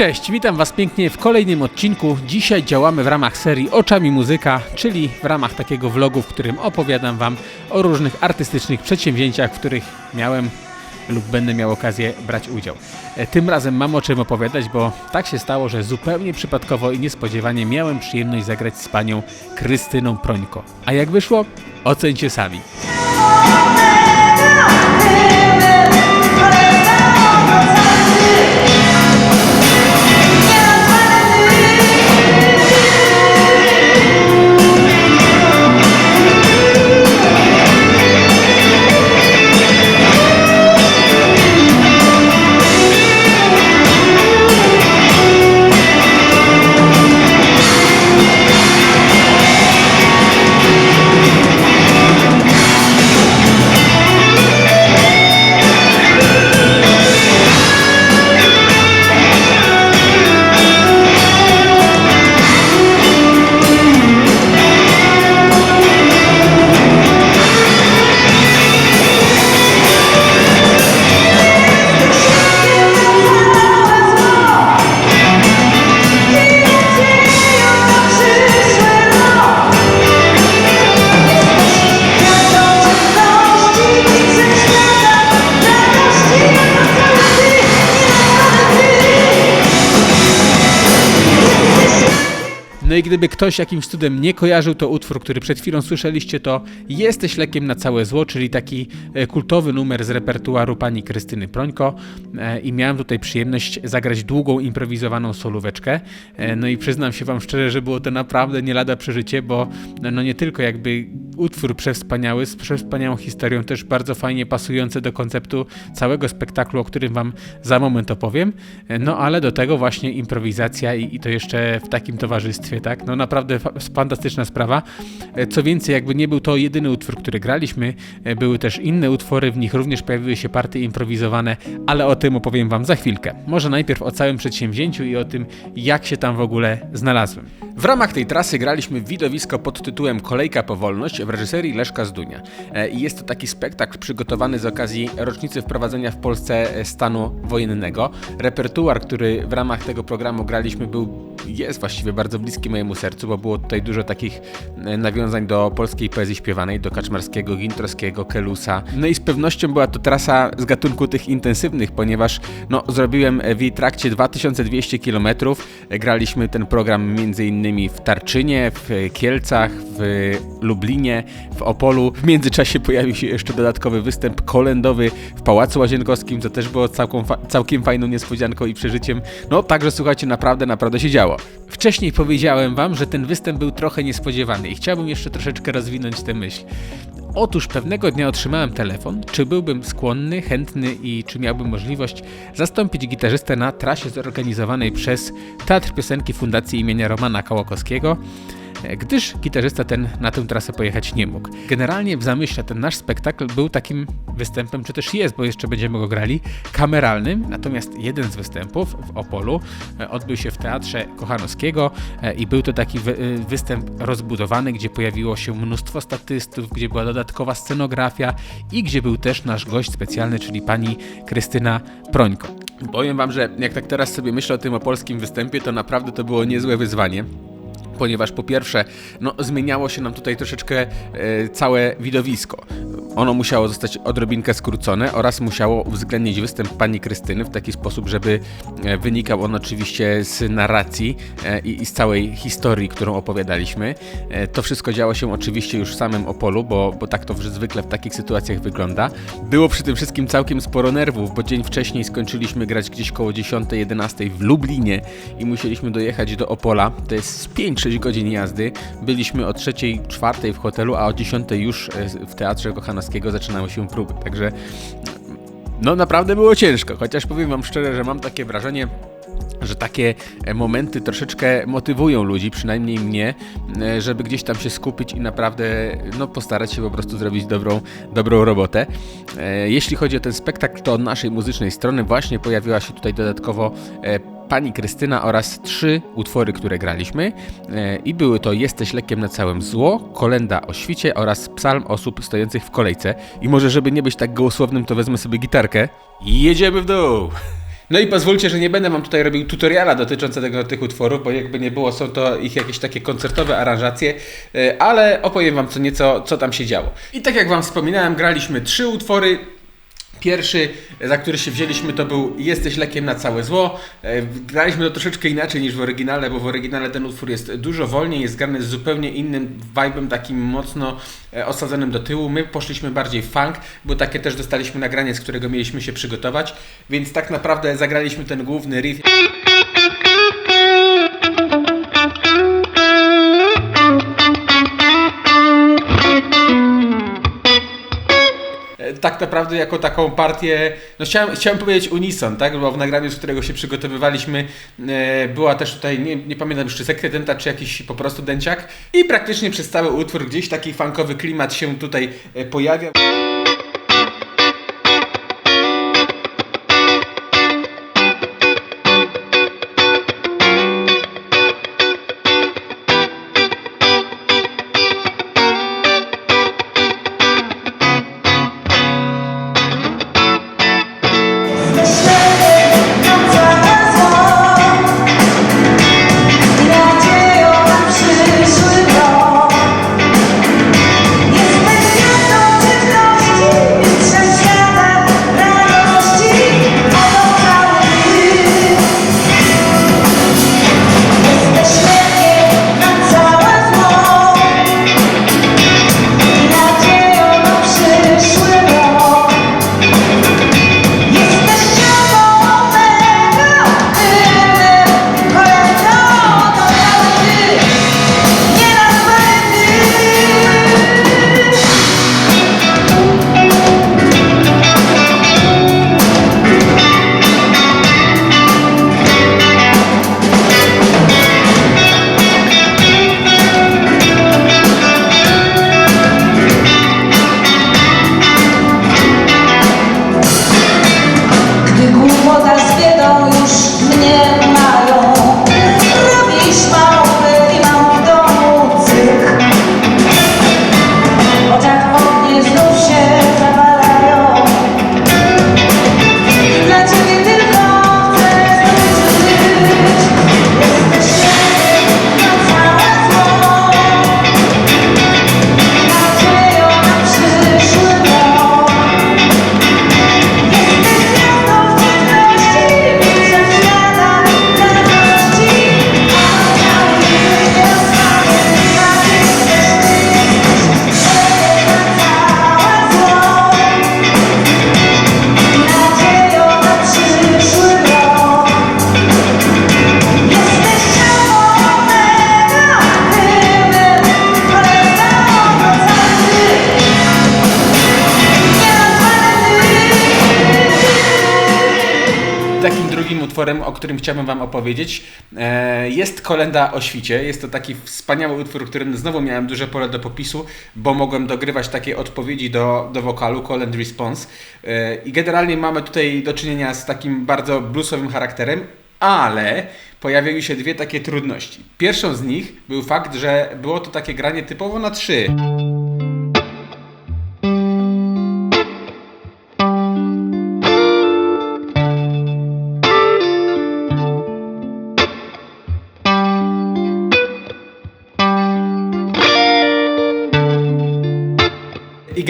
cześć, witam Was pięknie w kolejnym odcinku. Dzisiaj działamy w ramach serii Oczami Muzyka, czyli w ramach takiego vlogu, w którym opowiadam Wam o różnych artystycznych przedsięwzięciach, w których miałem lub będę miał okazję brać udział. E, Tym razem mam o czym opowiadać, bo tak się stało, że zupełnie przypadkowo i niespodziewanie miałem przyjemność zagrać z panią Krystyną Prońko. A jak wyszło? Ocencie sami. I gdyby ktoś jakimś cudem nie kojarzył, to utwór, który przed chwilą słyszeliście, to Jesteś lekiem na całe zło, czyli taki e, kultowy numer z repertuaru pani Krystyny Prońko. E, I miałem tutaj przyjemność zagrać długą, improwizowaną solóweczkę. E, No i przyznam się wam szczerze, że było to naprawdę nie lada przeżycie, bo no nie tylko jakby utwór przewspaniały, z przewspaniałą historią, też bardzo fajnie pasujący do konceptu całego spektaklu, o którym wam za moment opowiem. No ale do tego właśnie improwizacja i, i to jeszcze w takim towarzystwie, tak? No naprawdę fa- fantastyczna sprawa. E, Co więcej, jakby nie był to jedyny utwór, który graliśmy, e, były też inne utwory, w nich również pojawiły się partie improwizowane, ale o tym opowiem wam za chwilkę. Może najpierw o całym przedsięwzięciu i o tym, jak się tam w ogóle znalazłem. W ramach tej trasy graliśmy widowisko pod tytułem Kolejka po wolność w reżyserii Leszka Zdunia. E, jest to taki spektakl przygotowany z okazji rocznicy wprowadzenia w Polsce stanu wojennego. Repertuar, który w ramach tego programu graliśmy, był jest właściwie bardzo bliski mojemu sercu, bo było tutaj dużo takich e, nawiązań do polskiej poezji śpiewanej, do Kaczmarskiego, Gintrowskiego, Kelusa. No i z pewnością była to trasa z gatunku tych intensywnych, ponieważ no, zrobiłem w jej trakcie 2200 km. Graliśmy ten program m.in. w Tarczynie, w Kielcach, w Lublinie, w Opolu. W międzyczasie pojawił się jeszcze dodatkowy występ kolendowy w Pałacu Łazienkowskim, co też było całkiem, całkiem fajną niespodzianką i przeżyciem. No także słuchajcie, naprawdę, naprawdę się działo. Wcześniej powiedziałem wam, że ten występ był trochę niespodziewany i chciałbym jeszcze troszeczkę rozwinąć tę myśl. Otóż pewnego dnia otrzymałem telefon, czy byłbym skłonny, chętny i czy miałbym możliwość zastąpić gitarzystę na trasie zorganizowanej przez Teatr Piosenki Fundacji imienia Romana Kołakowskiego, gdyż gitarzysta ten na tę trasę pojechać nie mógł. Generalnie w zamyśle ten nasz spektakl był takim występem, czy też jest, bo jeszcze będziemy go grali, kameralnym, natomiast jeden z występów w Opolu e, odbył się w Teatrze Kochanowskiego e, i był to taki wy- e, występ rozbudowany, gdzie pojawiło się mnóstwo statystów, gdzie była dodatkowa scenografia i gdzie był też nasz gość specjalny, czyli pani Krystyna Prońko. Powiem wam, że jak tak teraz sobie myślę o tym opolskim występie, to naprawdę to było niezłe wyzwanie ponieważ po pierwsze, no, zmieniało się nam tutaj troszeczkę e, całe widowisko. Ono musiało zostać odrobinkę skrócone oraz musiało uwzględnić występ pani Krystyny w taki sposób, żeby e, wynikał on oczywiście z narracji e, i, z całej historii, którą opowiadaliśmy. E, to wszystko działo się oczywiście już w samym Opolu, bo, bo tak to zwykle w takich sytuacjach wygląda. Było przy tym wszystkim całkiem sporo nerwów, bo dzień wcześniej skończyliśmy grać gdzieś koło 10-11 w Lublinie i musieliśmy dojechać do Opola. To jest 5-6 godzin jazdy. Byliśmy o 3-4 w hotelu, a o 10 już w Teatrze Kochanowskiego zaczynały się próby. Także no naprawdę było ciężko, chociaż powiem wam szczerze, że mam takie wrażenie, że takie e, momenty troszeczkę motywują ludzi, przynajmniej mnie, e, żeby gdzieś tam się skupić i naprawdę no, postarać się po prostu zrobić dobrą, dobrą robotę. E, Jeśli chodzi o ten spektakl, to od naszej muzycznej strony właśnie pojawiła się tutaj dodatkowo pani Krystyna oraz trzy utwory, które graliśmy. E, I były to Jesteś lekiem na całym zło, Kolenda o świcie oraz Psalm osób stojących w kolejce. I może, żeby nie być tak gołosłownym, to wezmę sobie gitarkę i jedziemy w dół. No i pozwólcie, że nie będę wam tutaj robił tutoriala dotyczącego tych utworów, bo jakby nie było, są to ich jakieś takie koncertowe aranżacje, e, ale opowiem wam co nieco, co tam się działo. I tak jak wam wspominałem, graliśmy trzy utwory. Pierwszy, za który się wzięliśmy, to był Jesteś lekiem na całe zło. E, Graliśmy to troszeczkę inaczej niż w oryginale, bo w oryginale ten utwór jest dużo wolniej, jest grany z zupełnie innym vibe'em, takim mocno e, osadzonym do tyłu. My poszliśmy bardziej funk, bo takie też dostaliśmy nagranie, z którego mieliśmy się przygotować, więc tak naprawdę zagraliśmy ten główny riff. Tak naprawdę jako taką partię, no chciałem, chciałem powiedzieć unison, tak, bo w nagraniu, z którego się przygotowywaliśmy e, była też tutaj, nie, nie pamiętam już czy sekretenta, czy jakiś po prostu dęciak i praktycznie przez cały utwór gdzieś taki funkowy klimat się tutaj e, pojawia. Utworem, o którym chciałbym Wam opowiedzieć, e, jest Kolenda o świcie. Jest to taki wspaniały utwór, którym znowu miałem duże pole do popisu, bo mogłem dogrywać takie odpowiedzi do, do wokalu, call and response. E, I generalnie mamy tutaj do czynienia z takim bardzo bluesowym charakterem, ale pojawiały się dwie takie trudności. Pierwszą z nich był fakt, że było to takie granie typowo na trzy.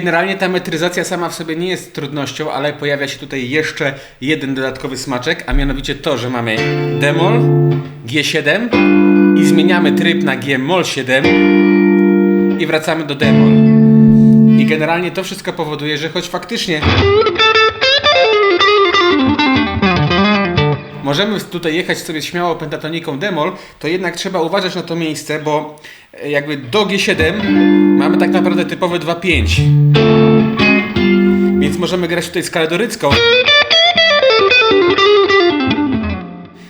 Generalnie ta metryzacja sama w sobie nie jest trudnością, ale pojawia się tutaj jeszcze jeden dodatkowy smaczek, a mianowicie to, że mamy Demol, G7 i zmieniamy tryb na G-Mol 7 i wracamy do Demol. I generalnie to wszystko powoduje, że choć faktycznie możemy tutaj jechać sobie śmiało pentatoniką demol, to jednak trzeba uważać na to miejsce, bo jakby do G7 mamy tak naprawdę typowe 2-5. Więc możemy grać tutaj skalę dorycką.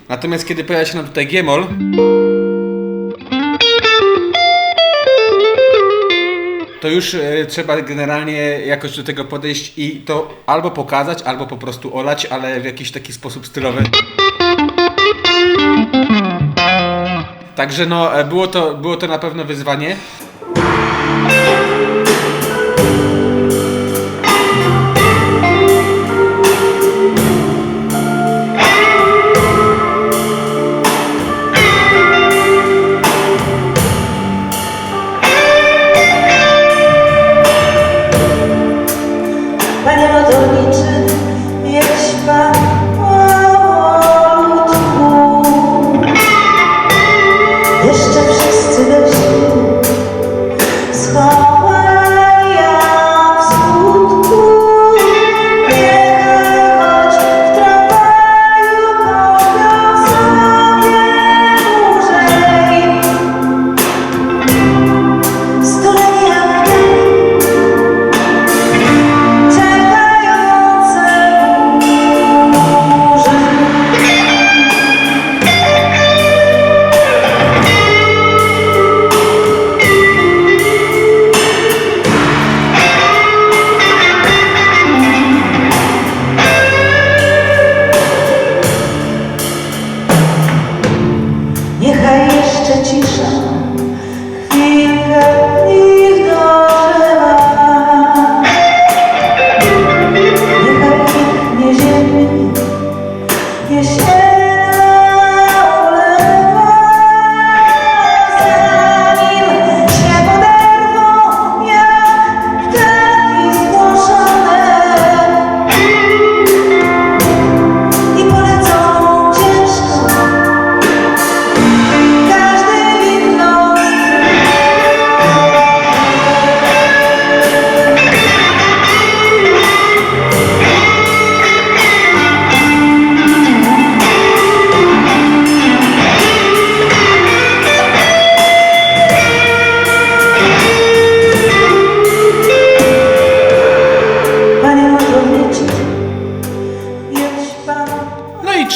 Natomiast kiedy pojawia się nam tutaj G-moll, to już e, trzeba generalnie jakoś do tego podejść i to albo pokazać, albo po prostu olać, ale w jakiś taki sposób stylowy. Także no, e, było to, było to na pewno wyzwanie.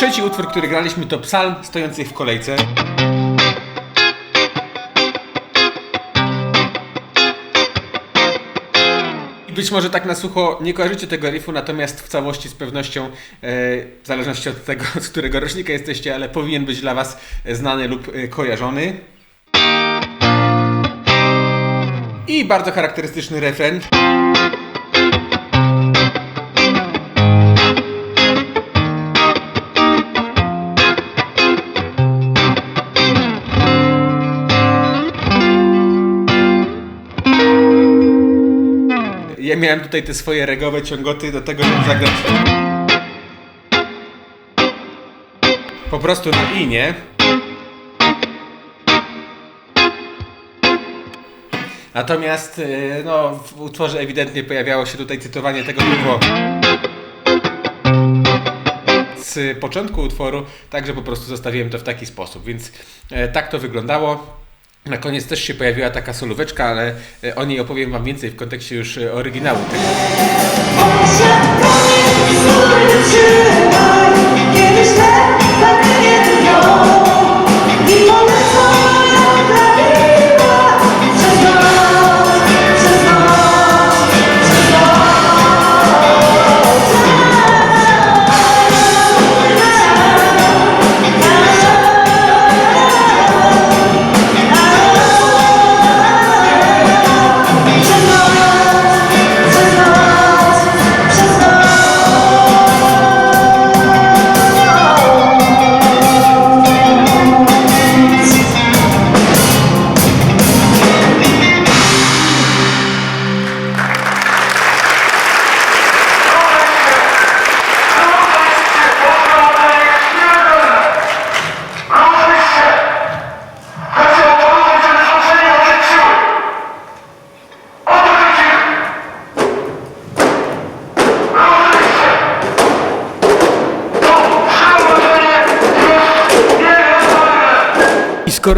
Trzeci utwór, który graliśmy to psalm stojący w kolejce. Być może tak na sucho nie kojarzycie tego riffu, natomiast w całości z pewnością, e, w zależności od tego, z którego rocznika jesteście, ale powinien być dla Was znany lub e, kojarzony. I bardzo charakterystyczny refren. Ja miałem tutaj te swoje regowe ciągoty do tego, żeby zagrać po prostu na i, nie? Natomiast e, no, w utworze ewidentnie pojawiało się tutaj cytowanie tego było z początku utworu, także po prostu zostawiłem to w taki sposób, więc e, tak to wyglądało. Na koniec też się pojawiła taka solóweczka, ale e, o niej opowiem Wam więcej w kontekście już e, oryginału tego.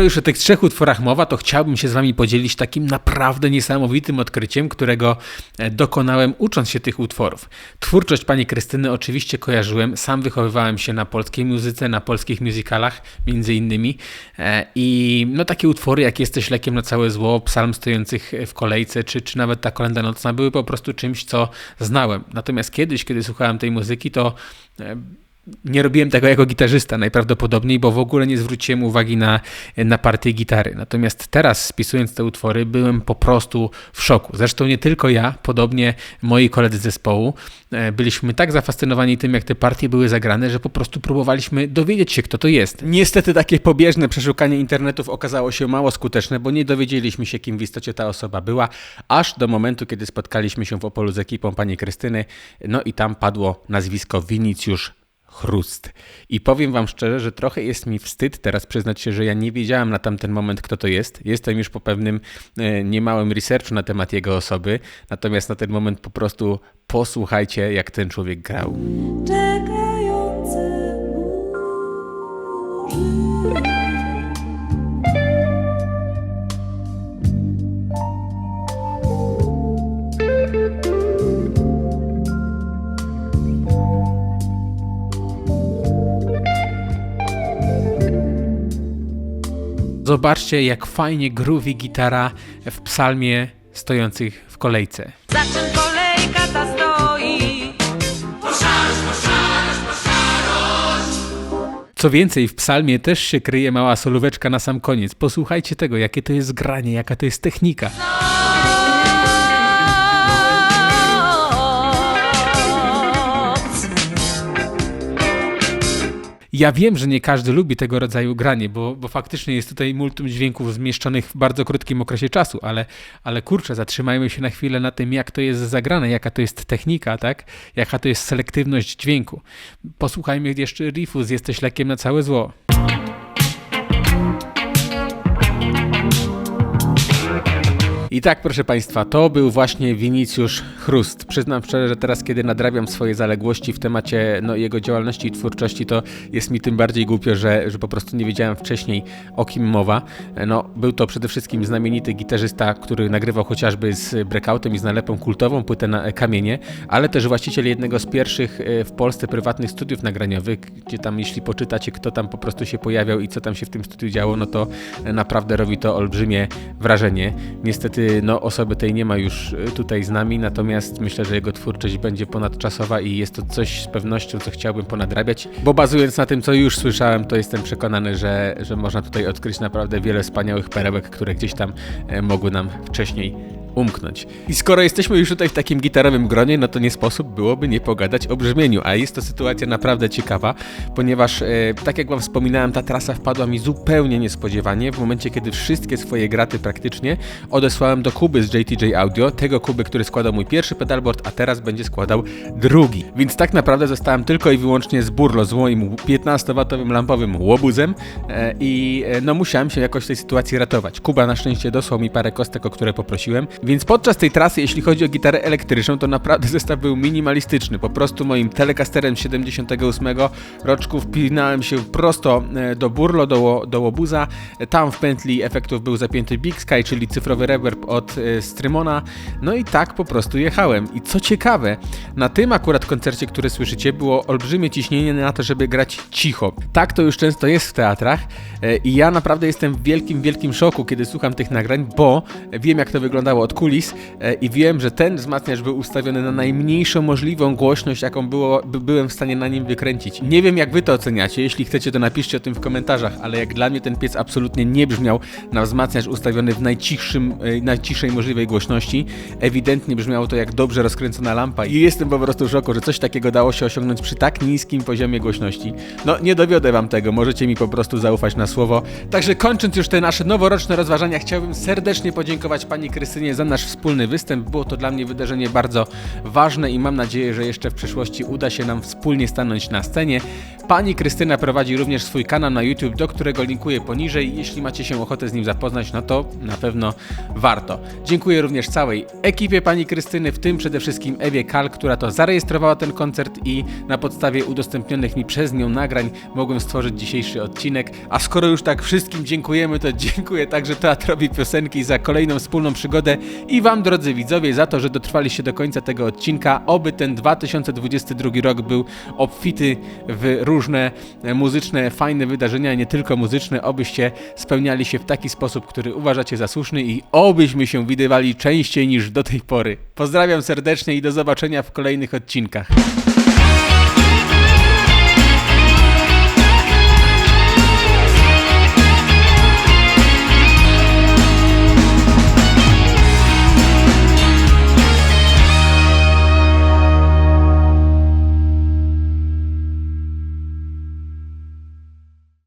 Skoro już o tych trzech utworach mowa, to chciałbym się z Wami podzielić takim naprawdę niesamowitym odkryciem, którego e, dokonałem ucząc się tych utworów. Twórczość pani Krystyny oczywiście kojarzyłem, sam wychowywałem się na polskiej muzyce, na polskich musicalach między innymi E, i no takie utwory jak Jesteś lekiem na całe zło, Psalm stojących w kolejce, czy, czy nawet ta kolenda nocna były po prostu czymś, co znałem. Natomiast kiedyś, kiedy słuchałem tej muzyki, to e, nie robiłem tego jako gitarzysta najprawdopodobniej, bo w ogóle nie zwróciłem uwagi na, na partię gitary. Natomiast teraz, spisując te utwory, byłem po prostu w szoku. Zresztą nie tylko ja, podobnie moi koledzy z zespołu. e, Byliśmy tak zafascynowani tym, jak te partie były zagrane, że po prostu próbowaliśmy dowiedzieć się, kto to jest. Niestety takie pobieżne przeszukanie internetów okazało się mało skuteczne, bo nie dowiedzieliśmy się, kim w istocie ta osoba była, aż do momentu, kiedy spotkaliśmy się w Opolu z ekipą pani Krystyny, no i tam padło nazwisko Winicjusz Chrust. I powiem Wam szczerze, że trochę jest mi wstyd teraz przyznać się, że ja nie wiedziałem na tamten moment, kto to jest. Jestem już po pewnym e, niemałym researchu na temat jego osoby, natomiast na ten moment po prostu posłuchajcie, jak ten człowiek grał. czekające Zobaczcie, jak fajnie groovy gitara w psalmie stojących w kolejce. Za czym kolejka ta stoi? Co więcej, w psalmie też się kryje mała solóweczka na sam koniec. Posłuchajcie tego, jakie to jest granie, jaka to jest technika. Ja wiem, że nie każdy lubi tego rodzaju granie, bo, bo faktycznie jest tutaj multum dźwięków zmieszczonych w bardzo krótkim okresie czasu, ale, ale kurczę, zatrzymajmy się na chwilę na tym, jak to jest zagrane, jaka to jest technika, tak? Jaka to jest selektywność dźwięku. Posłuchajmy jeszcze riffu z Jesteś lekiem na całe zło. I tak, proszę Państwa, to był właśnie Winicjusz Chrust. Przyznam szczerze, że teraz, kiedy nadrabiam swoje zaległości w temacie no, jego działalności i twórczości, to jest mi tym bardziej głupio, że, że po prostu nie wiedziałem wcześniej, o kim mowa. No, był to przede wszystkim znamienity gitarzysta, który nagrywał chociażby z Breakoutem i z nalepą kultową płytę na kamienie, ale też właściciel jednego z pierwszych e, w Polsce prywatnych studiów nagraniowych, gdzie tam, jeśli poczytacie, kto tam po prostu się pojawiał i co tam się w tym studiu działo, no to e, naprawdę robi to olbrzymie wrażenie. Niestety, no, osoby tej nie ma już e, tutaj z nami, natomiast myślę, że jego twórczość będzie ponadczasowa i jest to coś z pewnością, co chciałbym ponadrabiać, bo bazując na tym, co już słyszałem, to jestem przekonany, że, że można tutaj odkryć naprawdę wiele wspaniałych perełek, które gdzieś tam e, mogły nam wcześniej umknąć. I skoro jesteśmy już tutaj w takim gitarowym gronie, no to nie sposób byłoby nie pogadać o brzmieniu, a jest to sytuacja naprawdę ciekawa, ponieważ, e, tak jak wam wspominałem, ta trasa wpadła mi zupełnie niespodziewanie w momencie, kiedy wszystkie swoje graty praktycznie odesłałem do Kuby z JTJ Audio, tego Kuby, który składał mój pierwszy pedalboard, a teraz będzie składał drugi. Więc tak naprawdę zostałem tylko i wyłącznie z burlo, z moim 15-watowym lampowym łobuzem e, i e, no musiałem się jakoś tej sytuacji ratować. Kuba na szczęście dosłał mi parę kostek, o które poprosiłem, więc podczas tej trasy, jeśli chodzi o gitarę elektryczną, to naprawdę zestaw był minimalistyczny. Po prostu moim Telecasterem 78 roczku wpinałem się prosto e, do burlo, do, do łobuza. Tam w pętli efektów był zapięty Big Sky, czyli cyfrowy reverb od e, Strymona. No i tak po prostu jechałem. I co ciekawe, na tym akurat koncercie, który słyszycie, było olbrzymie ciśnienie na to, żeby grać cicho. Tak to już często jest w teatrach e, i ja naprawdę jestem w wielkim, wielkim szoku, kiedy słucham tych nagrań, bo wiem jak to wyglądało od kulis e, i wiem, że ten wzmacniacz był ustawiony na najmniejszą możliwą głośność, jaką było, by, byłem w stanie na nim wykręcić. Nie wiem jak wy to oceniacie, jeśli chcecie to napiszcie o tym w komentarzach, ale jak dla mnie ten piec absolutnie nie brzmiał na wzmacniacz ustawiony w najcichszym, e, najciszej możliwej głośności. Ewidentnie brzmiało to jak dobrze rozkręcona lampa i jestem po prostu w szoku, że coś takiego dało się osiągnąć przy tak niskim poziomie głośności. No nie dowiodę wam tego, możecie mi po prostu zaufać na słowo. Także kończąc już te nasze noworoczne rozważania, chciałbym serdecznie podziękować pani Krystynie za nasz wspólny występ. Było to dla mnie wydarzenie bardzo ważne i mam nadzieję, że jeszcze w przyszłości uda się nam wspólnie stanąć na scenie. Pani Krystyna prowadzi również swój kanał na YouTube, do którego linkuję poniżej. Jeśli macie się ochotę z nim zapoznać, no to na pewno warto. Dziękuję również całej ekipie pani Krystyny, w tym przede wszystkim Ewie Kal, która to zarejestrowała ten koncert i na podstawie udostępnionych mi przez nią nagrań mogłem stworzyć dzisiejszy odcinek. A skoro już tak wszystkim dziękujemy, to dziękuję także Teatrowi Piosenki za kolejną wspólną przygodę i Wam, drodzy widzowie, za to, że dotrwaliście do końca tego odcinka. Oby ten 2022 rok był obfity w różne e, muzyczne, fajne wydarzenia, nie tylko muzyczne, obyście spełniali się w taki sposób, który uważacie za słuszny i obyśmy się widywali częściej niż do tej pory. Pozdrawiam serdecznie i do zobaczenia w kolejnych odcinkach.